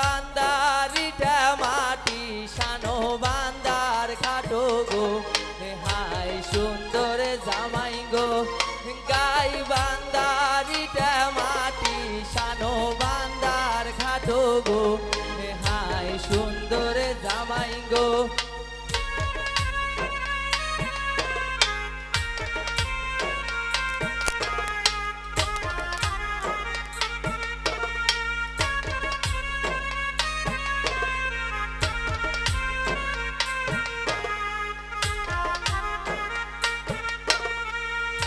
বান্দারিটা মাটি সানো বান্দার গো। হাই সুন্দর জামাই গো গাই বান্দারিটা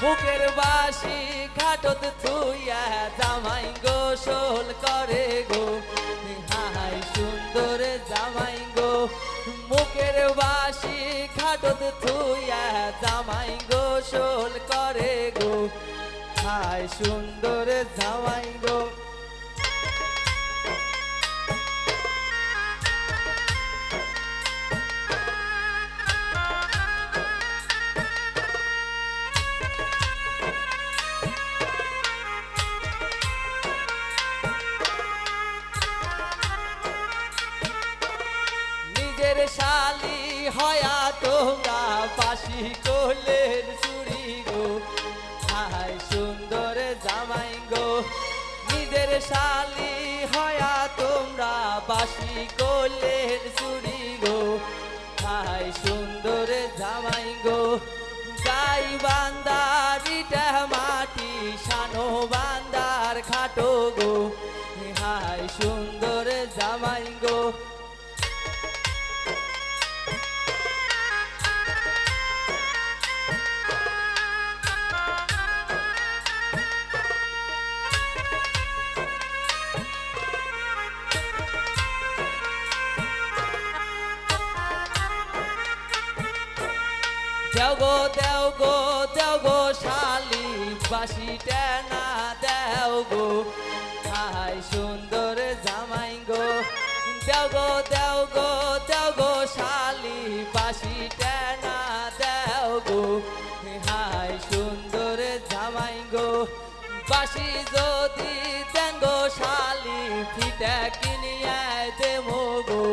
বুকের বাসি খাটত থুইয়া জামাই গোসল করে গো। হাই সুন্দর জামাই গো। মুখের বাসি খাটত থুইয়া জামাই গোসল করে গো। হাই সুন্দর জামাই গো। হয়া তোমরা পাশি কোলের চুরি গো। হাই সুন্দর জামাই গো, নিজের শালি হয়া তোমরা বাসি কোলের চুরি গো। হাই সুন্দর জামাই গো গাই বান্দারিটা মাটি, শানো বান্দার খাটো গো। হাই সুন্দর জামাই গো দেও গো দেও গো, দেও শালি বাসি টেনা, দেও গো। হাই সুন্দর জামাই গো। দেও গো দেও গো, দেও শালি বাসি টেনা, দেও গো। হাই সুন্দর জামাই গো। বাসি যদি দেন শালি ফিটা কিনিয়া দেবো গো।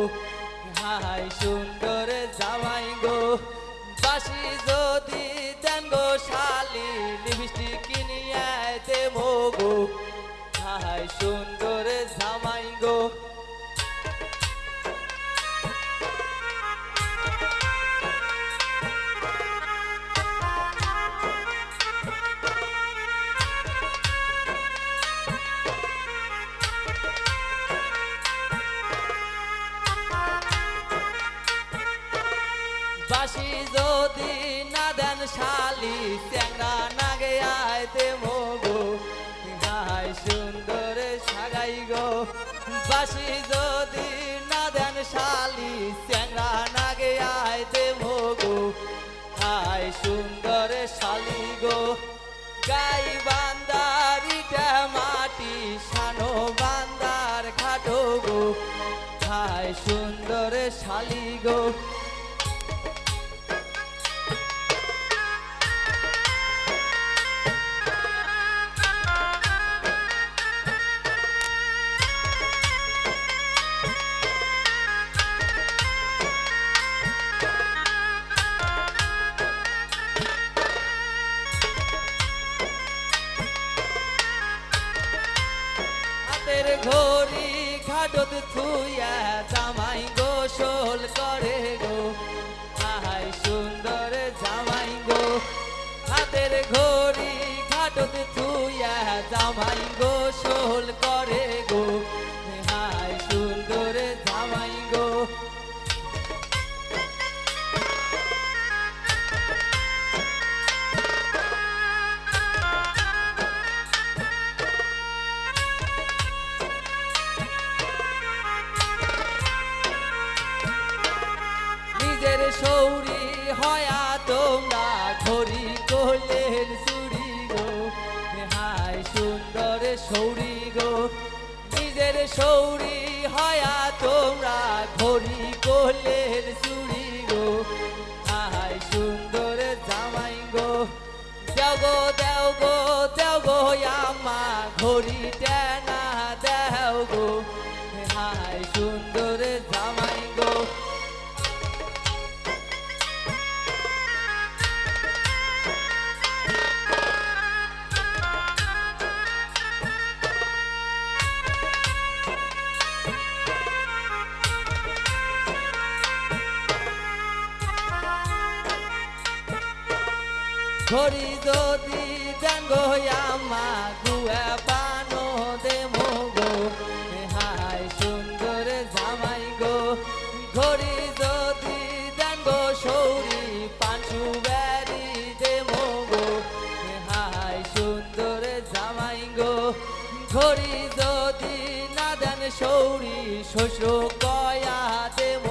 হাই সুন্দর লিপস্টিক কিনিয়া দেবো গো হাই সুন্দর জামাই গো। বাসি যদি দেন শালি চ্যাংরা নাগে আইতে মগো। হাই সুন্দর সাগাই গো। বাসি যদি না দেন শালি চ্যাংরা নাগে আইতে মগো। হাই সুন্দর শালি গো। গাই বান্দারিটা মাটি, শানো বান্দার খাটো গো। হাই সুন্দর শালি গো। ঘাটত থুয়া জামাই গোসল করে। হয়া তোমরা ঘড়ি কোলের চুরি গো। হাই সুন্দর সৌরি গো। নিজের সৌরি হয়া তোমরা ঘড়ি কোলের চুরি গো। হাই সুন্দর জামাই গো। দেও গো দেও গো দেও গো আমা ঘড়ি টেনা ঘড়ি যদি দেন গো আমা গুয়া পানো দেমো গো হাই সুন্দর জামাই গো। ঘড়ি যদি দেন সৌরি পাঁচু বেরি দেমো গো হাই সুন্দর জামাই গো। ঘড়ি যদি না দেন সৌরি, শ্বশুর কয়া দেমো